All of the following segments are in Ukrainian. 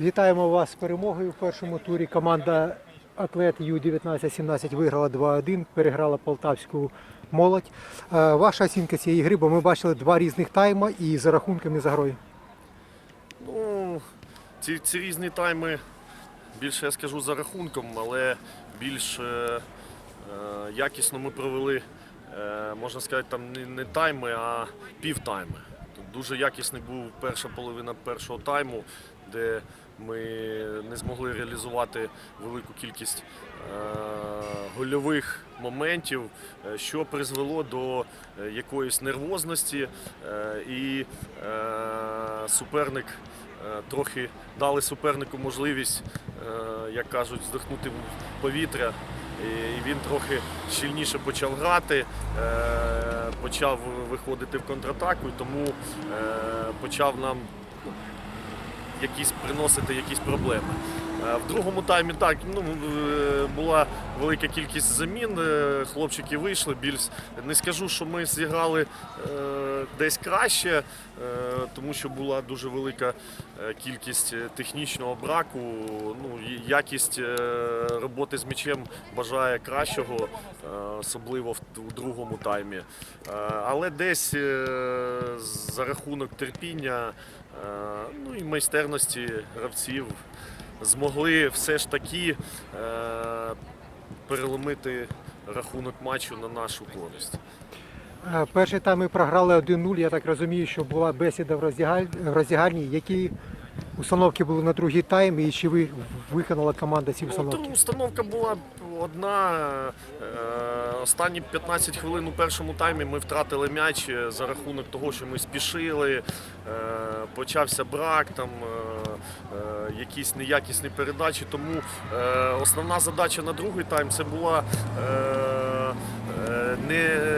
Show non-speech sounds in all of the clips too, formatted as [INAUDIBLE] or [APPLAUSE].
Вітаємо вас з перемогою в першому турі. Команда Атлет Ю-19-17 виграла 2-1, переграла полтавську молодь. Е, Ваша оцінка цієї гри, бо ми бачили два різних тайма і за рахунками за грою. Ну, ці, ці різні тайми, більше я скажу за рахунком, але більш е, е, якісно ми провели, е, можна сказати, там не, не тайми, а півтайми. Дуже якісний був перша половина першого тайму, де ми не змогли реалізувати велику кількість е, гольових моментів, е, що призвело до е, якоїсь нервозності і суперник трохи дали супернику можливість, як кажуть, вздихнути в повітря. І він трохи щільніше почав грати, почав виходити в контратаку, тому почав нам якісь приносити якісь проблеми. В другому таймі так ну, е, була велика кількість замін. е, Хлопчики вийшли. Більш не скажу, що ми зіграли е, десь краще, тому що була дуже велика кількість технічного браку. Ну, якість роботи з м'ячем бажає кращого, особливо в другому таймі. Але десь за рахунок терпіння ну і майстерності гравців змогли все ж таки е, переломити рахунок матчу на нашу користь. Е, Перший тайм ми програли 1-0. Я так розумію, що була бесіда в роздягаль- в роздягальні. Які установки були на другий тайм і чи ви виконала команда ці Ну, установки? то установка була одна. Е, Останні 15 хвилин у першому таймі ми втратили м'яч за рахунок того, що ми спішили. Почався брак, там якісь неякісні передачі. Тому е, основна задача на другий тайм це була е, е, не е,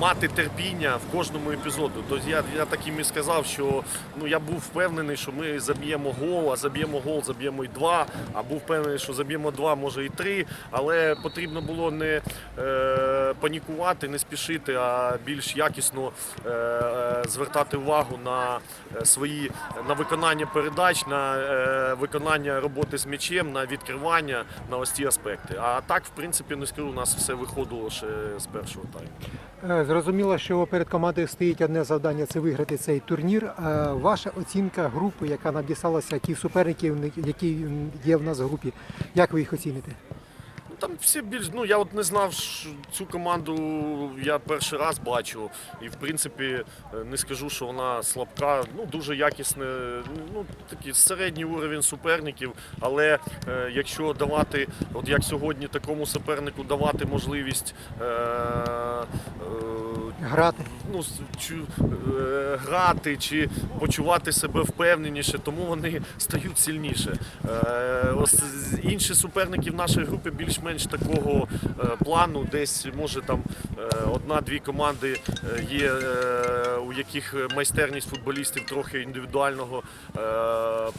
мати терпіння в кожному епізоду. Тобто я, я так їм і сказав, що ну, я був впевнений, що ми заб'ємо гол, а заб'ємо гол, заб'ємо і два, а був впевнений, що заб'ємо два, може і три. Але потрібно було не е, панікувати, не спішити, а більш якісно е, е, звертати увагу на е, свої на виконання передач, на е, виконання роботи з м'ячем, на відкривання, на ось ці аспекти. А так, в принципі, не скажу, у нас все виходило ще з першого тайму. Е, Зрозуміло, що перед командою стоїть одне завдання це виграти цей турнір. Е, Ваша оцінка групи, яка надіслалася, ті суперники, які є в нас в групі, як ви їх оціните? Там всі більш ну я от не знав що цю команду. Я перший раз бачу, і в принципі е, не скажу, що вона слабка. Ну дуже якісне, ну такий середній уровень суперників. Але е, якщо давати, от як сьогодні, такому супернику давати можливість. Е, е, Грати. ну, чу- е, грати чи почувати себе впевненіше, тому вони стають сильніше. Е, ось інші суперники в нашій групі більш-менш такого е, плану, десь може там одна-дві команди е, є, е, у яких майстерність футболістів трохи індивідуального е,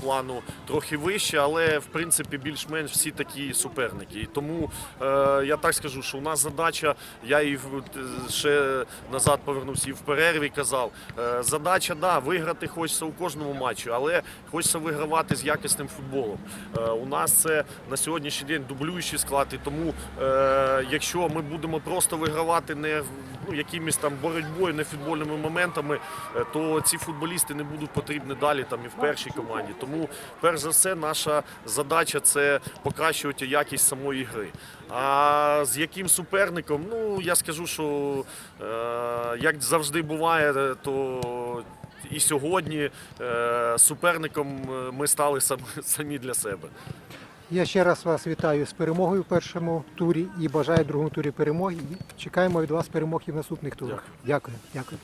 плану трохи вища, але в принципі більш-менш всі такі суперники. І тому е, я так скажу, що у нас задача, я і е, ще назад повернувся і в перерві казав. е, Задача, да, виграти хочеться у кожному матчі, але хочеться вигравати з якісним футболом. Е, У нас це на сьогоднішній день дублюючий склад, і тому е, якщо ми будемо просто вигравати не ну, якимись там боротьбою, не футбольними моментами, е, то ці футболісти не будуть потрібні далі там і в першій команді. Тому, перш за все, наша задача це покращувати якість самої гри. А з яким суперником, ну я скажу, що е, як завжди буває, то і сьогодні е, суперником е, ми стали [LAUGHS] самі для себе. Я ще раз вас вітаю з перемогою в першому турі і бажаю в другому турі перемоги. Чекаємо від вас перемоги в наступних турах. Дякую. Дякую.